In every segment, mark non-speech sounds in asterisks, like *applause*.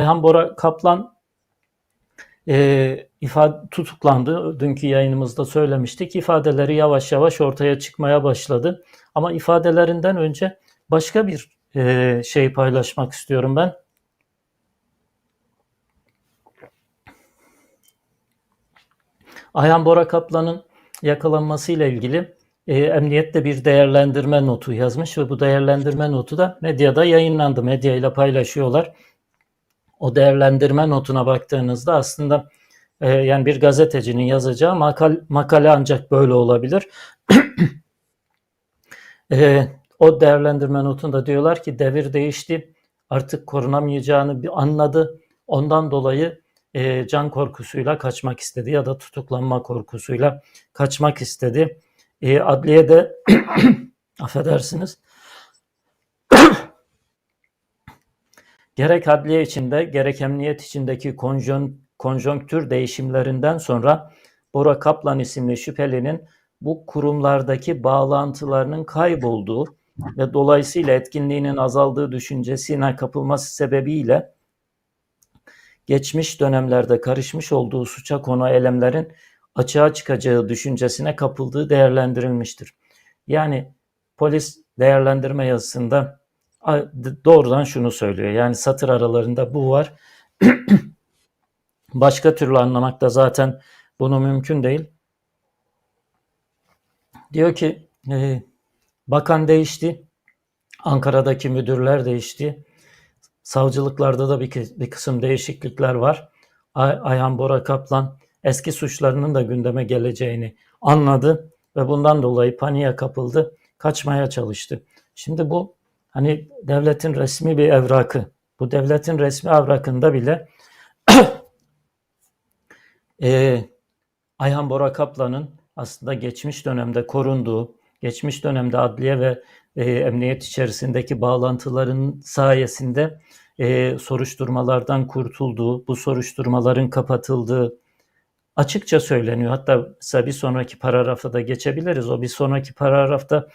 Ayhan Bora Kaplan e, ifade tutuklandı. Dünkü yayınımızda söylemiştik. İfadeleri yavaş yavaş ortaya çıkmaya başladı. Ama ifadelerinden önce başka bir e, şey paylaşmak istiyorum ben. Ayhan Bora Kaplan'ın yakalanmasıyla ilgili e, emniyette bir değerlendirme notu yazmış ve bu değerlendirme notu da medyada yayınlandı. Medya ile paylaşıyorlar. O değerlendirme notuna baktığınızda aslında e, yani bir gazetecinin yazacağı makal, makale ancak böyle olabilir. *clears throat* e, o değerlendirme notunda diyorlar ki devir değişti. Artık korunamayacağını bir anladı. Ondan dolayı e, can korkusuyla kaçmak istedi ya da tutuklanma korkusuyla kaçmak istedi. E, adliyede *clears throat* affedersiniz gerek adliye içinde gerek emniyet içindeki konjon, konjonktür değişimlerinden sonra Bora Kaplan isimli şüphelinin bu kurumlardaki bağlantılarının kaybolduğu ve dolayısıyla etkinliğinin azaldığı düşüncesine kapılması sebebiyle geçmiş dönemlerde karışmış olduğu suça konu eylemlerin açığa çıkacağı düşüncesine kapıldığı değerlendirilmiştir. Yani polis değerlendirme yazısında doğrudan şunu söylüyor. Yani satır aralarında bu var. *clears throat* Başka türlü anlamak da zaten bunu mümkün değil. Diyor ki e, bakan değişti. Ankara'daki müdürler değişti. Savcılıklarda da bir, bir kısım değişiklikler var. Ay, Ayhan Bora Kaplan eski suçlarının da gündeme geleceğini anladı ve bundan dolayı paniğe kapıldı, kaçmaya çalıştı. Şimdi bu hani devletin resmi bir evrakı. Bu devletin resmi evrakında bile *clears throat* e, Ayhan Bora Kaplan'ın aslında geçmiş dönemde korunduğu, geçmiş dönemde adliye ve e, emniyet içerisindeki bağlantıların sayesinde e, soruşturmalardan kurtulduğu, bu soruşturmaların kapatıldığı açıkça söyleniyor. Hatta bir sonraki paragrafa da geçebiliriz. O bir sonraki paragrafta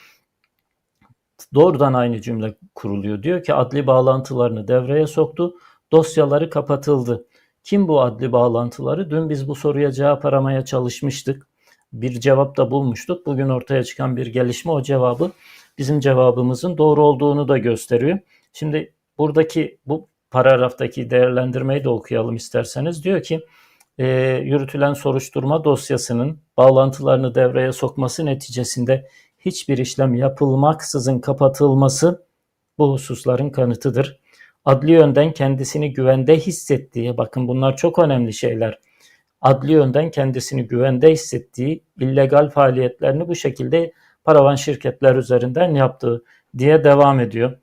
doğrudan aynı cümle kuruluyor. Diyor ki adli bağlantılarını devreye soktu, dosyaları kapatıldı. Kim bu adli bağlantıları? Dün biz bu soruya cevap aramaya çalışmıştık. Bir cevap da bulmuştuk. Bugün ortaya çıkan bir gelişme o cevabı bizim cevabımızın doğru olduğunu da gösteriyor. Şimdi buradaki bu paragraftaki değerlendirmeyi de okuyalım isterseniz. Diyor ki e, yürütülen soruşturma dosyasının bağlantılarını devreye sokması neticesinde hiçbir işlem yapılmaksızın kapatılması bu hususların kanıtıdır. Adli yönden kendisini güvende hissettiği, bakın bunlar çok önemli şeyler. Adli yönden kendisini güvende hissettiği illegal faaliyetlerini bu şekilde paravan şirketler üzerinden yaptığı diye devam ediyor.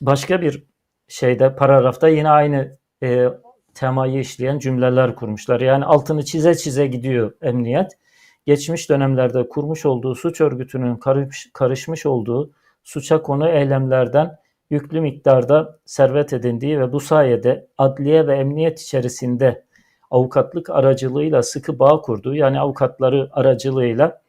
Başka bir şeyde paragrafta yine aynı e, temayı işleyen cümleler kurmuşlar. Yani altını çize çize gidiyor emniyet. Geçmiş dönemlerde kurmuş olduğu suç örgütünün karış, karışmış olduğu suça konu eylemlerden yüklü miktarda servet edindiği ve bu sayede adliye ve emniyet içerisinde avukatlık aracılığıyla sıkı bağ kurduğu yani avukatları aracılığıyla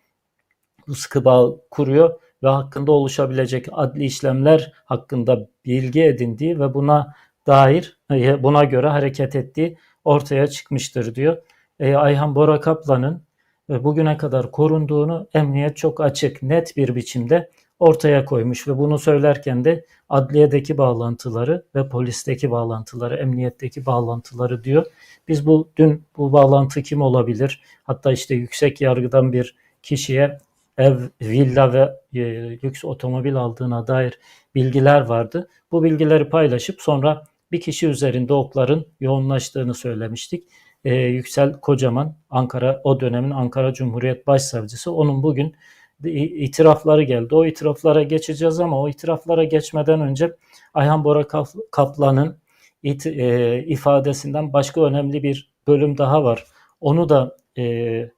bu sıkı bağ kuruyor ve hakkında oluşabilecek adli işlemler hakkında bilgi edindiği ve buna dair e, buna göre hareket ettiği ortaya çıkmıştır diyor. E, Ayhan Bora Kaplan'ın bugüne kadar korunduğunu emniyet çok açık, net bir biçimde ortaya koymuş ve bunu söylerken de adliyedeki bağlantıları ve polisteki bağlantıları, emniyetteki bağlantıları diyor. Biz bu dün bu bağlantı kim olabilir? Hatta işte yüksek yargıdan bir kişiye ev, villa ve e, lüks otomobil aldığına dair bilgiler vardı. Bu bilgileri paylaşıp sonra bir kişi üzerinde okların yoğunlaştığını söylemiştik. Ee, Yüksel Kocaman, Ankara o dönemin Ankara Cumhuriyet Başsavcısı. Onun bugün itirafları geldi. O itiraflara geçeceğiz ama o itiraflara geçmeden önce Ayhan Bora Kaplan'ın e, ifadesinden başka önemli bir bölüm daha var. Onu da e,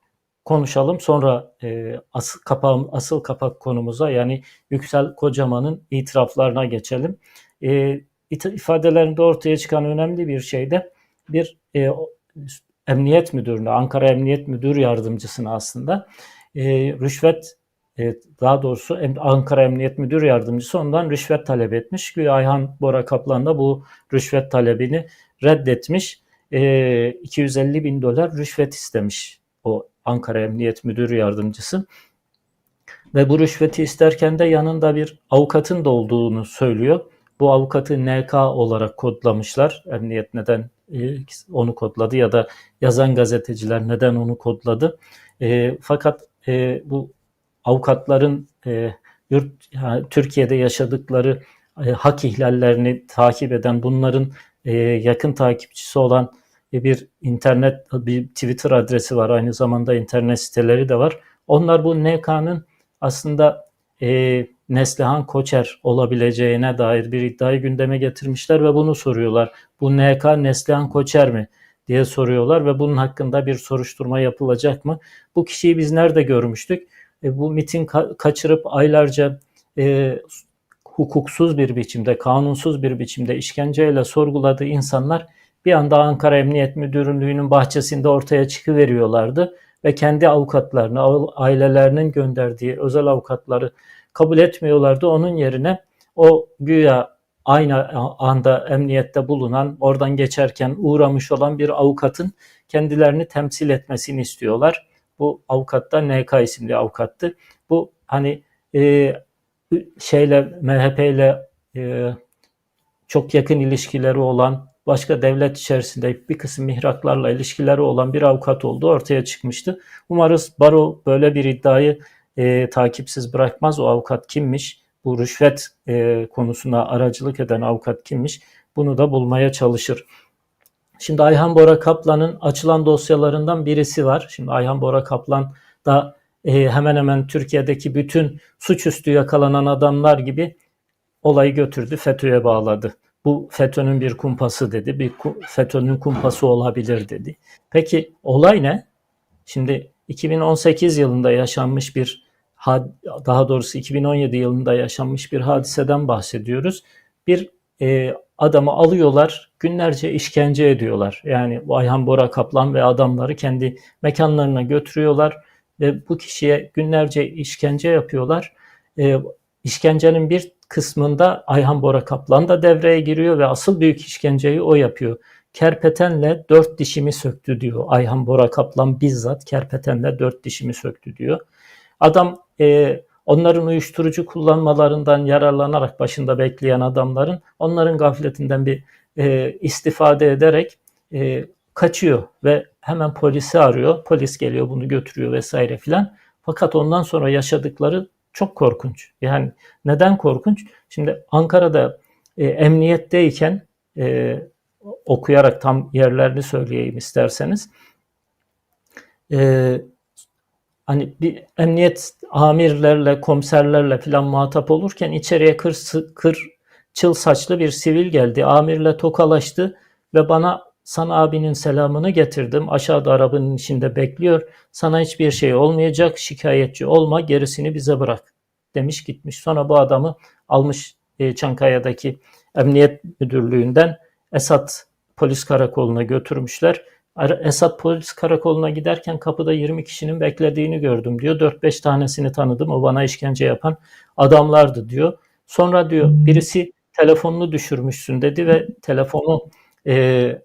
konuşalım. Sonra e, asıl, kapağım, asıl kapak konumuza yani Yüksel Kocaman'ın itiraflarına geçelim. E, ifadelerinde ortaya çıkan önemli bir şey de bir e, emniyet müdürüne, Ankara Emniyet Müdür Yardımcısına aslında e, rüşvet e, daha doğrusu Ankara Emniyet Müdür Yardımcısı ondan rüşvet talep etmiş. Güya Ayhan Bora Kaplan da bu rüşvet talebini reddetmiş. E, 250 bin dolar rüşvet istemiş o Ankara Emniyet Müdürü Yardımcısı. Ve bu rüşveti isterken de yanında bir avukatın da olduğunu söylüyor. Bu avukatı NK olarak kodlamışlar. Emniyet neden e, onu kodladı ya da yazan gazeteciler neden onu kodladı. E, fakat e, bu avukatların e, yurt yani Türkiye'de yaşadıkları e, hak ihlallerini takip eden bunların e, yakın takipçisi olan e, bir internet bir Twitter adresi var aynı zamanda internet siteleri de var. Onlar bu NK'nın aslında e, Neslihan Koçer olabileceğine dair bir iddiayı gündeme getirmişler ve bunu soruyorlar. Bu NK Neslihan Koçer mi diye soruyorlar ve bunun hakkında bir soruşturma yapılacak mı? Bu kişiyi biz nerede görmüştük? E, bu MIT'in ka- kaçırıp aylarca e, hukuksuz bir biçimde, kanunsuz bir biçimde işkenceyle sorguladığı insanlar bir anda Ankara Emniyet Müdürlüğü'nün bahçesinde ortaya çıkıveriyorlardı ve kendi avukatlarını, ailelerinin gönderdiği özel avukatları kabul etmiyorlardı. Onun yerine o güya aynı anda emniyette bulunan, oradan geçerken uğramış olan bir avukatın kendilerini temsil etmesini istiyorlar. Bu avukat da NK isimli avukattı. Bu hani e, şeyle MHP ile e, çok yakın ilişkileri olan başka devlet içerisinde bir kısım mihraklarla ilişkileri olan bir avukat olduğu ortaya çıkmıştı. Umarız baro böyle bir iddiayı e, takipsiz bırakmaz. O avukat kimmiş? Bu rüşvet e, konusuna aracılık eden avukat kimmiş? Bunu da bulmaya çalışır. Şimdi Ayhan Bora Kaplan'ın açılan dosyalarından birisi var. Şimdi Ayhan Bora Kaplan da e, hemen hemen Türkiye'deki bütün suçüstü yakalanan adamlar gibi olayı götürdü, FETÖ'ye bağladı. Bu FETÖ'nün bir kumpası dedi, bir FETÖ'nün kumpası olabilir dedi. Peki olay ne? Şimdi 2018 yılında yaşanmış bir daha doğrusu 2017 yılında yaşanmış bir hadiseden bahsediyoruz. Bir e, adamı alıyorlar, günlerce işkence ediyorlar. Yani Ayhan Bora Kaplan ve adamları kendi mekanlarına götürüyorlar ve bu kişiye günlerce işkence yapıyorlar. E, işkencenin bir kısmında Ayhan Bora Kaplan da devreye giriyor ve asıl büyük işkenceyi o yapıyor. Kerpetenle dört dişimi söktü diyor. Ayhan Bora Kaplan bizzat kerpetenle dört dişimi söktü diyor. Adam e, onların uyuşturucu kullanmalarından yararlanarak başında bekleyen adamların onların gafletinden bir e, istifade ederek e, kaçıyor ve hemen polisi arıyor. Polis geliyor bunu götürüyor vesaire filan. Fakat ondan sonra yaşadıkları çok korkunç. Yani neden korkunç? Şimdi Ankara'da e, emniyetteyken e, okuyarak tam yerlerini söyleyeyim isterseniz. E, hani bir emniyet amirlerle, komiserlerle filan muhatap olurken içeriye kır, kır çıl saçlı bir sivil geldi. Amirle tokalaştı ve bana sana abinin selamını getirdim. Aşağıda arabanın içinde bekliyor. Sana hiçbir şey olmayacak. Şikayetçi olma. Gerisini bize bırak. Demiş gitmiş. Sonra bu adamı almış e, Çankaya'daki emniyet müdürlüğünden Esat polis karakoluna götürmüşler. Esat polis karakoluna giderken kapıda 20 kişinin beklediğini gördüm diyor. 4-5 tanesini tanıdım. O bana işkence yapan adamlardı diyor. Sonra diyor birisi telefonunu düşürmüşsün dedi ve telefonu e,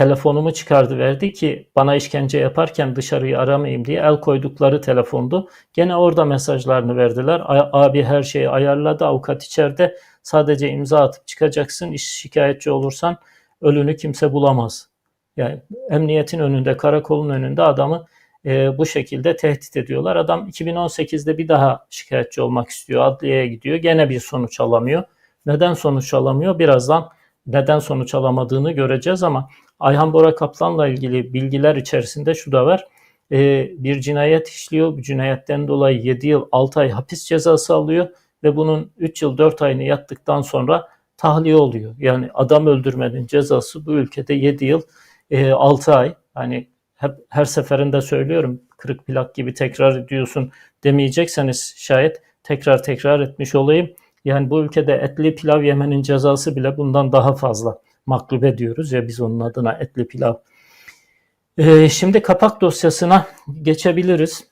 telefonumu çıkardı verdi ki bana işkence yaparken dışarıyı aramayayım diye el koydukları telefondu. Gene orada mesajlarını verdiler. Abi her şeyi ayarladı. Avukat içeride sadece imza atıp çıkacaksın. İş şikayetçi olursan ölünü kimse bulamaz. Yani emniyetin önünde, karakolun önünde adamı e, bu şekilde tehdit ediyorlar. Adam 2018'de bir daha şikayetçi olmak istiyor. Adliyeye gidiyor. Gene bir sonuç alamıyor. Neden sonuç alamıyor? Birazdan neden sonuç alamadığını göreceğiz ama Ayhan Bora Kaplan'la ilgili bilgiler içerisinde şu da var. Ee, bir cinayet işliyor. Bu cinayetten dolayı 7 yıl 6 ay hapis cezası alıyor ve bunun 3 yıl 4 ayını yattıktan sonra tahliye oluyor. Yani adam öldürmenin cezası bu ülkede 7 yıl e, 6 ay. Hani hep her seferinde söylüyorum kırık plak gibi tekrar ediyorsun demeyecekseniz şayet tekrar tekrar etmiş olayım. Yani bu ülkede etli pilav yemenin cezası bile bundan daha fazla maklube diyoruz ya biz onun adına etli pilav. Ee, şimdi kapak dosyasına geçebiliriz.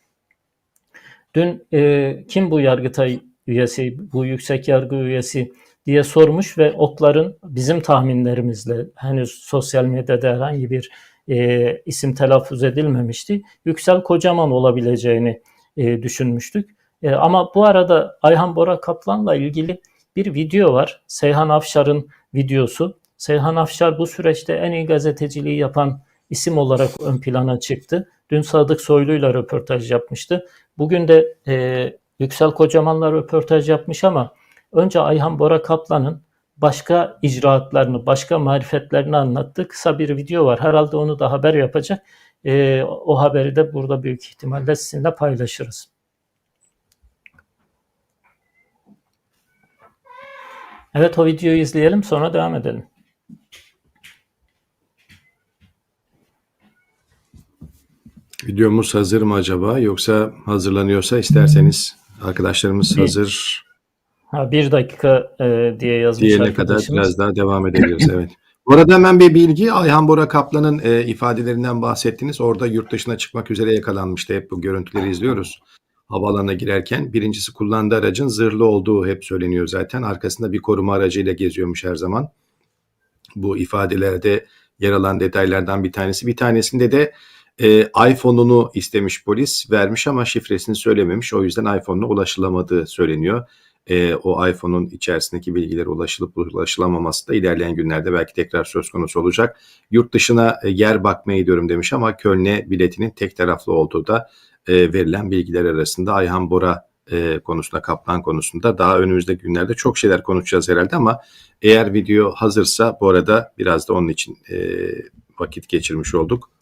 Dün e, kim bu Yargıtay üyesi, bu yüksek yargı üyesi diye sormuş ve okların bizim tahminlerimizle henüz sosyal medyada herhangi bir e, isim telaffuz edilmemişti. Yüksel Kocaman olabileceğini e, düşünmüştük. E, ama bu arada Ayhan Bora Kaplan'la ilgili bir video var. Seyhan Afşar'ın videosu. Seyhan Afşar bu süreçte en iyi gazeteciliği yapan isim olarak ön plana çıktı. Dün Sadık Soylu'yla röportaj yapmıştı. Bugün de e, Yüksel Kocaman'la röportaj yapmış ama önce Ayhan Bora Kaplan'ın başka icraatlarını, başka marifetlerini anlattığı kısa bir video var. Herhalde onu da haber yapacak. E, o haberi de burada büyük ihtimalle sizinle paylaşırız. Evet o videoyu izleyelim sonra devam edelim. Videomuz hazır mı acaba? Yoksa hazırlanıyorsa isterseniz arkadaşlarımız Bir- hazır Ha, bir dakika e, diye yazmış diyene kadar biraz daha devam edebiliriz. *laughs* Evet. Bu arada hemen bir bilgi. Ayhan Bora Kaplan'ın e, ifadelerinden bahsettiniz. Orada yurt dışına çıkmak üzere yakalanmıştı. Hep bu görüntüleri izliyoruz. Havaalanına girerken. Birincisi kullandığı aracın zırhlı olduğu hep söyleniyor zaten. Arkasında bir koruma aracıyla geziyormuş her zaman. Bu ifadelerde yer alan detaylardan bir tanesi. Bir tanesinde de e, iPhone'unu istemiş polis. Vermiş ama şifresini söylememiş. O yüzden iPhone'una ulaşılamadığı söyleniyor. E, o iPhone'un içerisindeki bilgilere ulaşılıp ulaşılamaması da ilerleyen günlerde belki tekrar söz konusu olacak. Yurt dışına e, yer bakmaya gidiyorum demiş ama Köln'e biletinin tek taraflı olduğu da e, verilen bilgiler arasında Ayhan Bora e, konusunda, Kaplan konusunda daha önümüzdeki günlerde çok şeyler konuşacağız herhalde ama eğer video hazırsa bu arada biraz da onun için e, vakit geçirmiş olduk.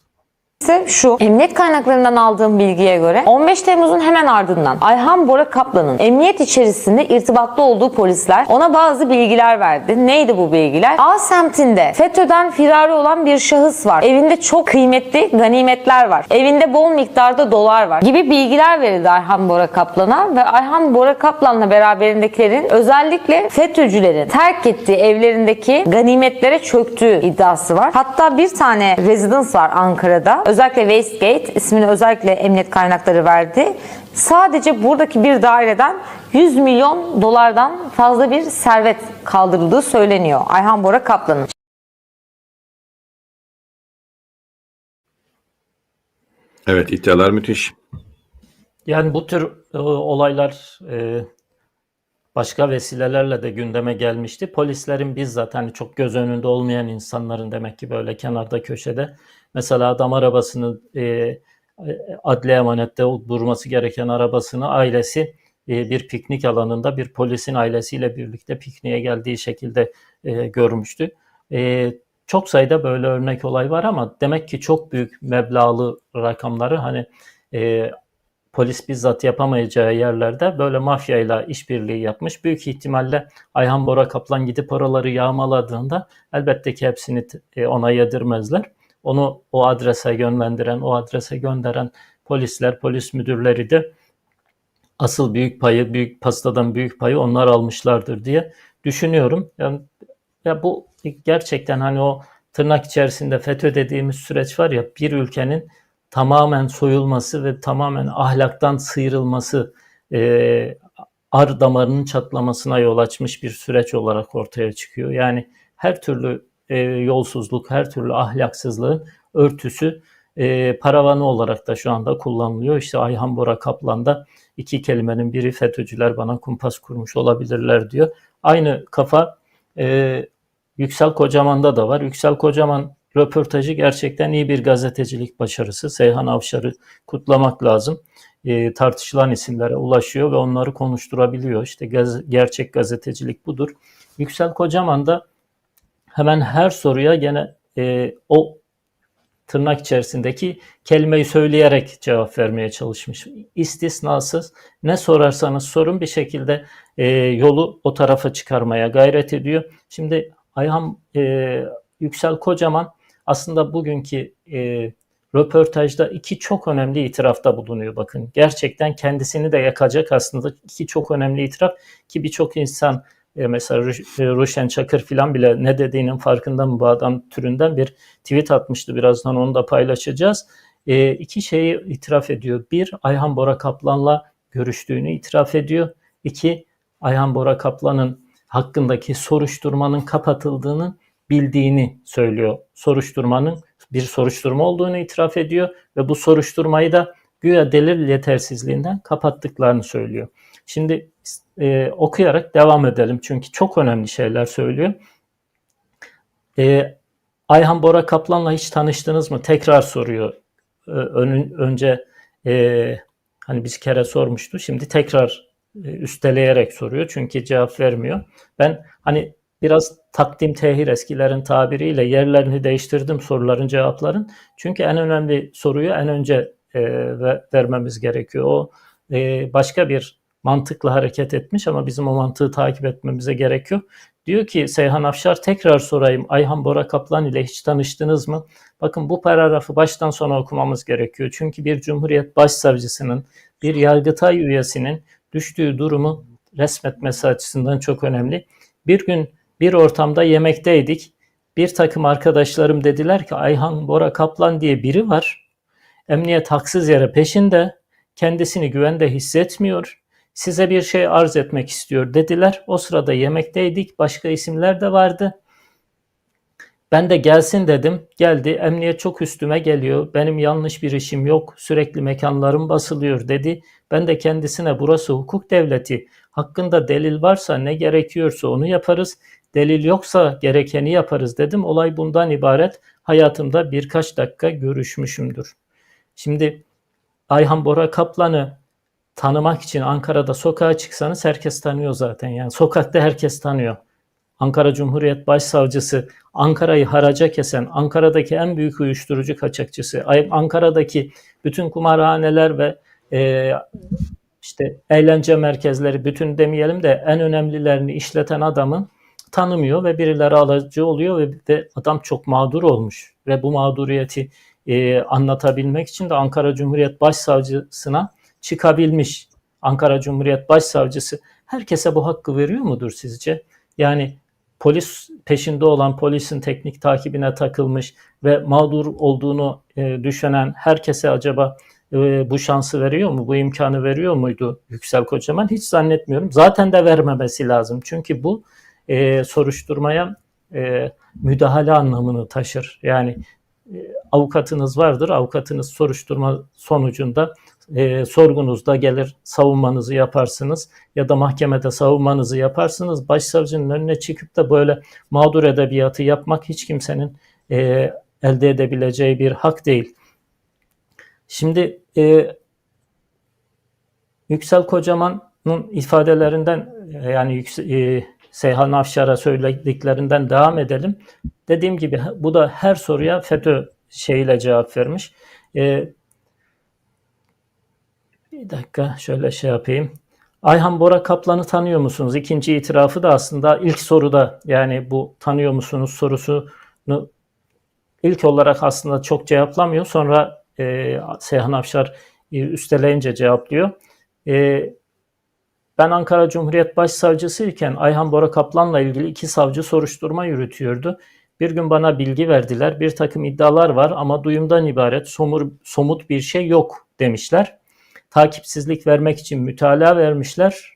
Şu. Emniyet kaynaklarından aldığım bilgiye göre 15 Temmuz'un hemen ardından Ayhan Bora Kaplan'ın emniyet içerisinde irtibatlı olduğu polisler ona bazı bilgiler verdi. Neydi bu bilgiler? A semtinde FETÖ'den firari olan bir şahıs var. Evinde çok kıymetli ganimetler var. Evinde bol miktarda dolar var gibi bilgiler verildi Ayhan Bora Kaplan'a ve Ayhan Bora Kaplan'la beraberindekilerin özellikle FETÖ'cülerin terk ettiği evlerindeki ganimetlere çöktüğü iddiası var. Hatta bir tane residence var Ankara'da. Özellikle Westgate ismini özellikle emniyet kaynakları verdi. Sadece buradaki bir daireden 100 milyon dolardan fazla bir servet kaldırıldığı söyleniyor. Ayhan Bora Kaplan'ın. Evet iddialar müthiş. Yani bu tür e, olaylar e, başka vesilelerle de gündeme gelmişti. Polislerin bizzat hani çok göz önünde olmayan insanların demek ki böyle kenarda köşede mesela adam arabasını e, adli emanette durması gereken arabasını ailesi e, bir piknik alanında bir polisin ailesiyle birlikte pikniğe geldiği şekilde e, görmüştü. E, çok sayıda böyle örnek olay var ama demek ki çok büyük meblağlı rakamları hani e, polis bizzat yapamayacağı yerlerde böyle mafyayla işbirliği yapmış. Büyük ihtimalle Ayhan Bora Kaplan gidip oraları yağmaladığında elbette ki hepsini e, ona yedirmezler. Onu o adrese yönlendiren, o adrese gönderen polisler, polis müdürleri de asıl büyük payı, büyük pastadan büyük payı onlar almışlardır diye düşünüyorum. Yani ya bu gerçekten hani o tırnak içerisinde FETÖ dediğimiz süreç var ya bir ülkenin tamamen soyulması ve tamamen ahlaktan sıyrılması e, ar damarının çatlamasına yol açmış bir süreç olarak ortaya çıkıyor. Yani her türlü e, yolsuzluk, her türlü ahlaksızlığın örtüsü e, paravanı olarak da şu anda kullanılıyor. İşte Ayhan Bora Kaplan'da iki kelimenin biri FETÖ'cüler bana kumpas kurmuş olabilirler diyor. Aynı kafa e, Yüksel Kocaman'da da var. Yüksel Kocaman röportajı gerçekten iyi bir gazetecilik başarısı. Seyhan Avşar'ı kutlamak lazım. E, tartışılan isimlere ulaşıyor ve onları konuşturabiliyor. İşte gaz, gerçek gazetecilik budur. Yüksel Kocaman da hemen her soruya gene e, o tırnak içerisindeki kelimeyi söyleyerek cevap vermeye çalışmış. İstisnasız ne sorarsanız sorun bir şekilde e, yolu o tarafa çıkarmaya gayret ediyor. Şimdi Ayhan e, Yüksel Kocaman aslında bugünkü e, röportajda iki çok önemli itirafta bulunuyor bakın. Gerçekten kendisini de yakacak aslında iki çok önemli itiraf ki birçok insan e, mesela Ruşen Çakır filan bile ne dediğinin farkında mı bu adam türünden bir tweet atmıştı. Birazdan onu da paylaşacağız. E, iki şeyi itiraf ediyor. Bir, Ayhan Bora Kaplan'la görüştüğünü itiraf ediyor. İki, Ayhan Bora Kaplan'ın hakkındaki soruşturmanın kapatıldığını bildiğini söylüyor. Soruşturmanın bir soruşturma olduğunu itiraf ediyor ve bu soruşturmayı da güya delil yetersizliğinden kapattıklarını söylüyor. Şimdi e, okuyarak devam edelim çünkü çok önemli şeyler söylüyor. E, Ayhan Bora Kaplan'la hiç tanıştınız mı? Tekrar soruyor. E, ön, önce e, hani bir kere sormuştu. Şimdi tekrar e, üsteleyerek soruyor. Çünkü cevap vermiyor. Ben hani biraz takdim tehir eskilerin tabiriyle yerlerini değiştirdim soruların cevapların. Çünkü en önemli soruyu en önce e, vermemiz gerekiyor. O e, başka bir mantıkla hareket etmiş ama bizim o mantığı takip etmemize gerekiyor. Diyor ki Seyhan Afşar tekrar sorayım Ayhan Bora Kaplan ile hiç tanıştınız mı? Bakın bu paragrafı baştan sona okumamız gerekiyor. Çünkü bir Cumhuriyet Başsavcısının, bir Yargıtay üyesinin düştüğü durumu resmetmesi açısından çok önemli. Bir gün bir ortamda yemekteydik. Bir takım arkadaşlarım dediler ki Ayhan Bora Kaplan diye biri var. Emniyet haksız yere peşinde. Kendisini güvende hissetmiyor. Size bir şey arz etmek istiyor dediler. O sırada yemekteydik. Başka isimler de vardı. Ben de gelsin dedim. Geldi. Emniyet çok üstüme geliyor. Benim yanlış bir işim yok. Sürekli mekanlarım basılıyor dedi. Ben de kendisine burası hukuk devleti. Hakkında delil varsa ne gerekiyorsa onu yaparız. Delil yoksa gerekeni yaparız dedim. Olay bundan ibaret. Hayatımda birkaç dakika görüşmüşümdür. Şimdi Ayhan Bora Kaplan'ı tanımak için Ankara'da sokağa çıksanız herkes tanıyor zaten. Yani sokakta herkes tanıyor. Ankara Cumhuriyet Başsavcısı, Ankara'yı haraca kesen, Ankara'daki en büyük uyuşturucu kaçakçısı, Ankara'daki bütün kumarhaneler ve e, işte eğlence merkezleri, bütün demeyelim de en önemlilerini işleten adamın tanımıyor ve birileri alıcı oluyor ve de adam çok mağdur olmuş ve bu mağduriyeti e, anlatabilmek için de Ankara Cumhuriyet Başsavcısına çıkabilmiş. Ankara Cumhuriyet Başsavcısı herkese bu hakkı veriyor mudur sizce? Yani polis peşinde olan polisin teknik takibine takılmış ve mağdur olduğunu e, düşünen herkese acaba e, bu şansı veriyor mu? Bu imkanı veriyor muydu Yüksel Kocaman? Hiç zannetmiyorum. Zaten de vermemesi lazım. Çünkü bu e, soruşturmaya e, müdahale anlamını taşır. Yani e, avukatınız vardır. Avukatınız soruşturma sonucunda e, sorgunuzda gelir savunmanızı yaparsınız ya da mahkemede savunmanızı yaparsınız. Başsavcının önüne çıkıp da böyle mağdur edebiyatı yapmak hiç kimsenin e, elde edebileceği bir hak değil. Şimdi e, Yüksel Kocaman'ın ifadelerinden e, yani e, Seyhan Afşar'a söylediklerinden devam edelim. Dediğim gibi bu da her soruya FETÖ şeyiyle cevap vermiş. E, bir dakika şöyle şey yapayım. Ayhan Bora Kaplan'ı tanıyor musunuz? İkinci itirafı da aslında ilk soruda yani bu tanıyor musunuz sorusunu ilk olarak aslında çok cevaplamıyor. Sonra e, Seyhan Afşar e, üsteleyince cevaplıyor. E, ben Ankara Cumhuriyet Başsavcısı iken Ayhan Bora Kaplan'la ilgili iki savcı soruşturma yürütüyordu. Bir gün bana bilgi verdiler. Bir takım iddialar var ama duyumdan ibaret somur, somut bir şey yok demişler takipsizlik vermek için mütalaa vermişler.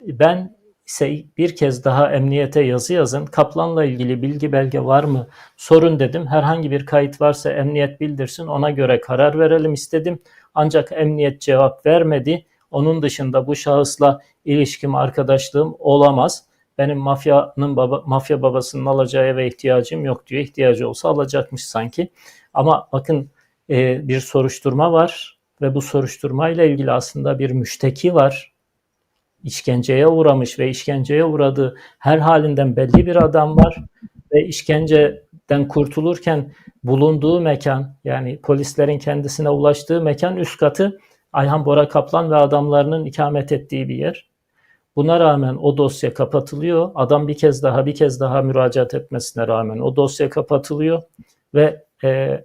Ben ise bir kez daha emniyete yazı yazın. Kaplan'la ilgili bilgi belge var mı? Sorun dedim. Herhangi bir kayıt varsa emniyet bildirsin. Ona göre karar verelim istedim. Ancak emniyet cevap vermedi. Onun dışında bu şahısla ilişkim, arkadaşlığım olamaz. Benim mafyanın baba, mafya babasının alacağı eve ihtiyacım yok diyor. İhtiyacı olsa alacakmış sanki. Ama bakın e, bir soruşturma var ve bu soruşturmayla ilgili aslında bir müşteki var. İşkenceye uğramış ve işkenceye uğradığı her halinden belli bir adam var ve işkenceden kurtulurken bulunduğu mekan yani polislerin kendisine ulaştığı mekan üst katı Ayhan Bora Kaplan ve adamlarının ikamet ettiği bir yer. Buna rağmen o dosya kapatılıyor. Adam bir kez daha bir kez daha müracaat etmesine rağmen o dosya kapatılıyor ve e,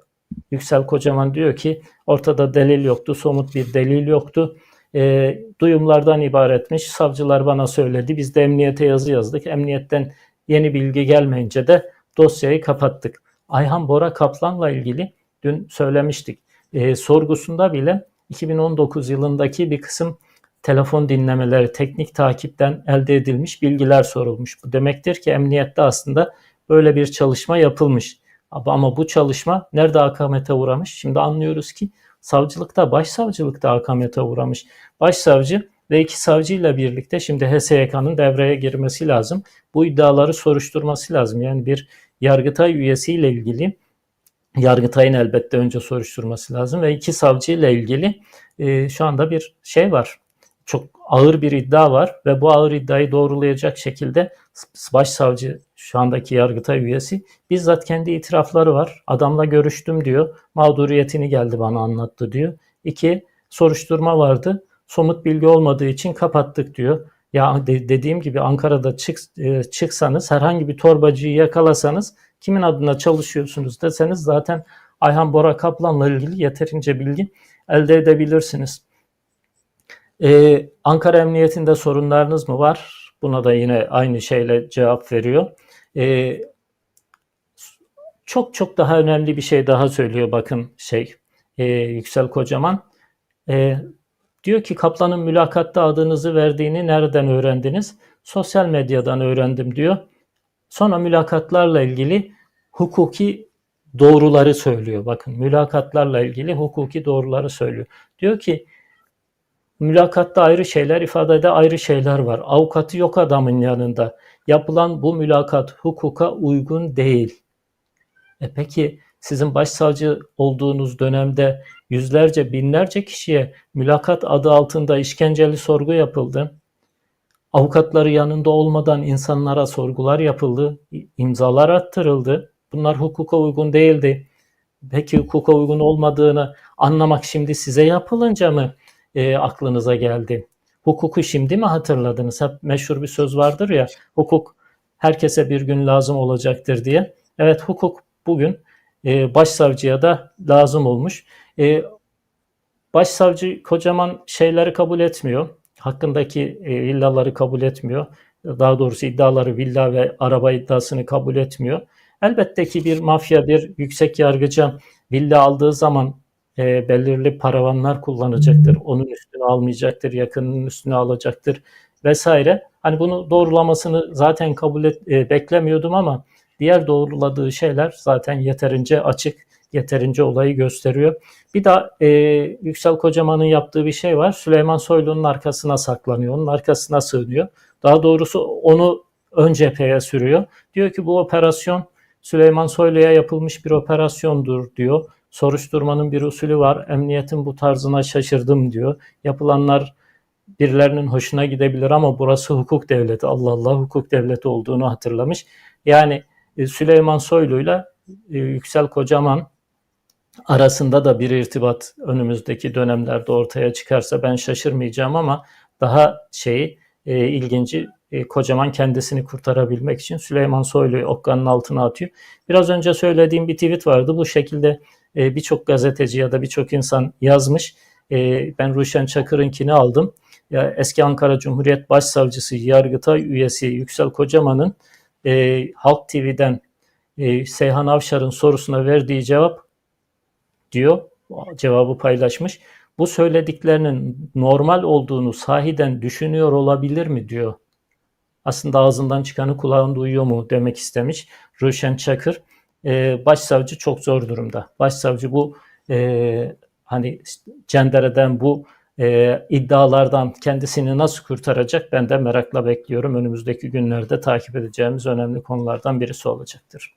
Yüksel Kocaman diyor ki ortada delil yoktu, somut bir delil yoktu. E, duyumlardan ibaretmiş. Savcılar bana söyledi. Biz de emniyete yazı yazdık. Emniyetten yeni bilgi gelmeyince de dosyayı kapattık. Ayhan Bora Kaplan'la ilgili dün söylemiştik. E, sorgusunda bile 2019 yılındaki bir kısım telefon dinlemeleri, teknik takipten elde edilmiş bilgiler sorulmuş. Bu demektir ki emniyette aslında böyle bir çalışma yapılmış. Ama bu çalışma nerede akamete uğramış? Şimdi anlıyoruz ki savcılıkta, başsavcılıkta akamete uğramış. Başsavcı ve iki savcıyla birlikte şimdi HSYK'nın devreye girmesi lazım. Bu iddiaları soruşturması lazım. Yani bir Yargıtay üyesiyle ilgili Yargıtay'ın elbette önce soruşturması lazım ve iki savcıyla ilgili e, şu anda bir şey var. Çok ağır bir iddia var ve bu ağır iddiayı doğrulayacak şekilde başsavcı şu andaki Yargıtay üyesi bizzat kendi itirafları var. Adamla görüştüm diyor. Mağduriyetini geldi bana anlattı diyor. İki, soruşturma vardı. Somut bilgi olmadığı için kapattık diyor. Ya de- dediğim gibi Ankara'da çık, e, çıksanız herhangi bir torbacıyı yakalasanız kimin adına çalışıyorsunuz deseniz zaten Ayhan Bora Kaplan'la ilgili yeterince bilgi elde edebilirsiniz. Ee, Ankara Emniyetinde sorunlarınız mı var? Buna da yine aynı şeyle cevap veriyor. Ee, çok çok daha önemli bir şey daha söylüyor bakın şey e, Yüksel Kocaman. E, diyor ki Kaplan'ın mülakatta adınızı verdiğini nereden öğrendiniz? Sosyal medyadan öğrendim diyor. Sonra mülakatlarla ilgili hukuki doğruları söylüyor. Bakın mülakatlarla ilgili hukuki doğruları söylüyor. Diyor ki mülakatta ayrı şeyler, ifadede ayrı şeyler var. Avukatı yok adamın yanında. Yapılan bu mülakat hukuka uygun değil. E peki sizin başsavcı olduğunuz dönemde yüzlerce, binlerce kişiye mülakat adı altında işkenceli sorgu yapıldı. Avukatları yanında olmadan insanlara sorgular yapıldı, imzalar attırıldı. Bunlar hukuka uygun değildi. Peki hukuka uygun olmadığını anlamak şimdi size yapılınca mı e, aklınıza geldi? Hukuku şimdi mi hatırladınız? Hep meşhur bir söz vardır ya, hukuk herkese bir gün lazım olacaktır diye. Evet hukuk bugün e, başsavcıya da lazım olmuş. E, başsavcı kocaman şeyleri kabul etmiyor. Hakkındaki e, villaları kabul etmiyor. Daha doğrusu iddiaları villa ve araba iddiasını kabul etmiyor. Elbette ki bir mafya, bir yüksek yargıcı villa aldığı zaman e, belirli paravanlar kullanacaktır. Onun üstüne almayacaktır, yakınının üstüne alacaktır vesaire. Hani bunu doğrulamasını zaten kabul et, e, beklemiyordum ama diğer doğruladığı şeyler zaten yeterince açık, yeterince olayı gösteriyor. Bir de e, Yüksel Kocaman'ın yaptığı bir şey var. Süleyman Soylu'nun arkasına saklanıyor, onun arkasına sığınıyor. Daha doğrusu onu ön cepheye sürüyor. Diyor ki bu operasyon Süleyman Soylu'ya yapılmış bir operasyondur diyor. Soruşturmanın bir usulü var. Emniyetin bu tarzına şaşırdım diyor. Yapılanlar birilerinin hoşuna gidebilir ama burası hukuk devleti. Allah Allah hukuk devleti olduğunu hatırlamış. Yani e, Süleyman Soylu'yla e, Yüksel Kocaman arasında da bir irtibat önümüzdeki dönemlerde ortaya çıkarsa ben şaşırmayacağım ama daha şeyi e, ilginci e, Kocaman kendisini kurtarabilmek için Süleyman Soylu'yu okkanın altına atıyor. Biraz önce söylediğim bir tweet vardı. Bu şekilde e, birçok gazeteci ya da birçok insan yazmış. E, ben Ruşen Çakır'ınkini aldım. Ya, eski Ankara Cumhuriyet Başsavcısı, Yargıtay üyesi Yüksel Kocaman'ın e, Halk TV'den e, Seyhan Avşar'ın sorusuna verdiği cevap diyor. Cevabı paylaşmış. Bu söylediklerinin normal olduğunu sahiden düşünüyor olabilir mi diyor. Aslında ağzından çıkanı kulağın duyuyor mu demek istemiş Ruşen Çakır. Ee, başsavcı çok zor durumda. Başsavcı bu e, hani cendereden bu e, iddialardan kendisini nasıl kurtaracak ben de merakla bekliyorum. Önümüzdeki günlerde takip edeceğimiz önemli konulardan birisi olacaktır.